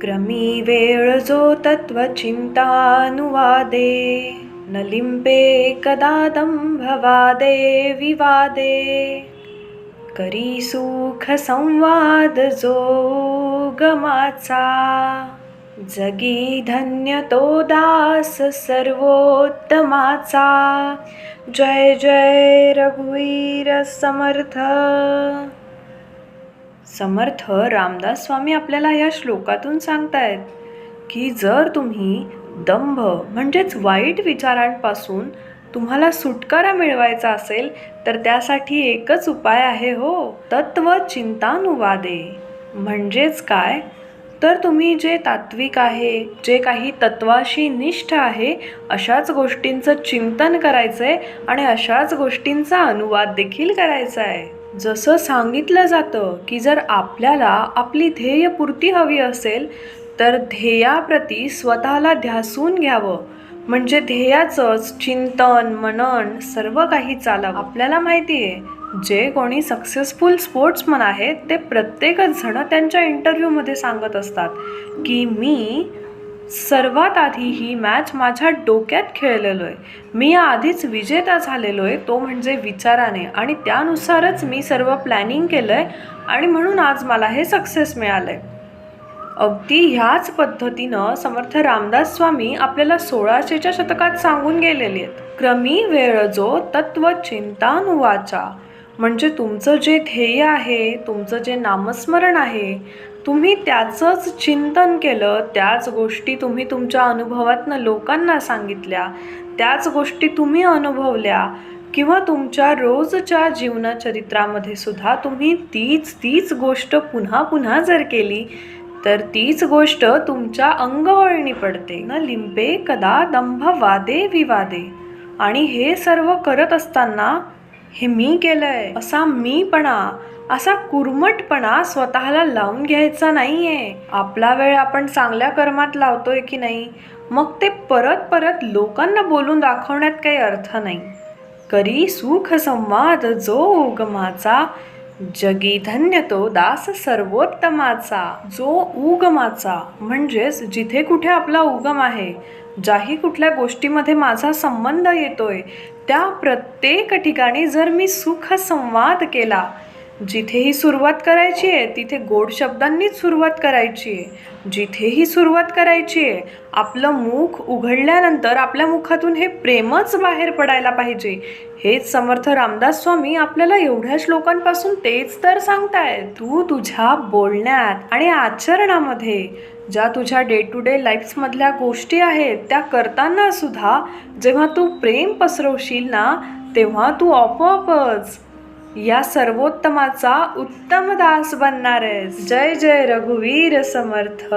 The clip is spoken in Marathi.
क्रमी वेळ जो तत्त्वचिन्तानुवादे न लिम्पे कदादम्भवादे विवादे। करी सुख संवाद जो गमाचा जगी धन्य तो दास सर्वोत्तमाचा। जय जय रघुवीर समर्थ। समर्थ रामदास स्वामी आपल्याला या श्लोकातून सांगतायत की जर तुम्ही दंभ म्हणजेच वाईट विचारांपासून तुम्हाला सुटकारा मिळवायचा असेल तर त्यासाठी एकच उपाय आहे हो तत्व चिंतानुवादे. म्हणजेच काय? तर तुम्ही जे तात्विक आहे जे काही तत्वाशी निष्ठ आहे अशाच गोष्टींचं चिंतन करायचं आहे आणि अशाच गोष्टींचा अनुवाद देखील करायचा आहे जसं सांगितलं जातं की जर आपल्याला आपली ध्येयपूर्ती हवी असेल तर ध्येयाप्रती स्वतःला ध्यासून घ्यावं. म्हणजे ध्येयाचंच चिंतन मनन सर्व काही चालावं. आपल्याला माहिती आहे जे कोणी सक्सेसफुल स्पोर्ट्समन आहेत ते प्रत्येकच जण त्यांच्या इंटरव्ह्यूमध्ये सांगत असतात की मी सर्वात आधी ही मॅच माझ्या डोक्यात खेळलेलो आहे. मी आधीच विजेता झालेलो आहे तो म्हणजे विचाराने. आणि त्यानुसारच मी सर्व प्लॅनिंग केलं आहे आणि म्हणून आज मला हे सक्सेस मिळालं आहे अगदी ह्याच पद्धतीनं समर्थ रामदास स्वामी आपल्याला सोळाशेच्या शतकात सांगून गेलेले आहेत. क्रमी वेळ जो तत्व चिंतानुवाचा. म्हणजे तुमचं जे ध्येय आहे तुमचं जे नामस्मरण आहे तुम्ही त्याचंच चिंतन केलं त्याच गोष्टी तुम्ही तुमच्या अनुभवातनं लोकांना सांगितल्या त्याच गोष्टी तुम्ही अनुभवल्या किंवा तुमच्या रोजच्या जीवनचरित्रामध्ये सुद्धा तुम्ही तीच तीच गोष्ट पुन्हा पुन्हा जर केली तर तीच गोष्ट तुमच्या अंगवळणी पडते. न लिंबे कदा दंभ वादे विवादे. आणि हे सर्व करत असताना हे मी केलंय असा मीपणा असा कुरमटपणा स्वतःला लावून घ्यायचा नाही आहे आपला वेळ आपण चांगल्या कर्मात लावतोय की नाही मग ते परत परत लोकांना बोलून दाखवण्यात काही अर्थ नाही. करी सुख संवाद जो उगमाचा जगी धन्य तो दास सर्वोत्तमाचा. जो उगमाचा म्हणजेच जिथे कुठे आपला उगम आहे ज्याही कुठल्या गोष्टीमध्ये माझा संबंध येतोय त्या प्रत्येक ठिकाणी जर मी सुख संवाद केला जिथेही सुरुवात करायची आहे तिथे गोड शब्दांनीच सुरुवात करायची आहे. जिथेही सुरुवात करायची आहे आपलं मुख उघडल्यानंतर आपल्या मुखातून हे प्रेमच बाहेर पडायला पाहिजे. हेच समर्थ रामदास स्वामी आपल्याला एवढ्या श्लोकांपासून तेच तर सांगताय तू तुझ्या बोलण्यात आणि आचरणामध्ये ज्या तुझ्या डे टू डे लाईफ्समधल्या गोष्टी आहेत त्या करताना सुद्धा जेव्हा तू प्रेम पसरवशील ना तेव्हा तू आपोआपच या सर्वोत्तमाचा उत्तम दास बनणार आहेस जय जय रघुवीर समर्थ.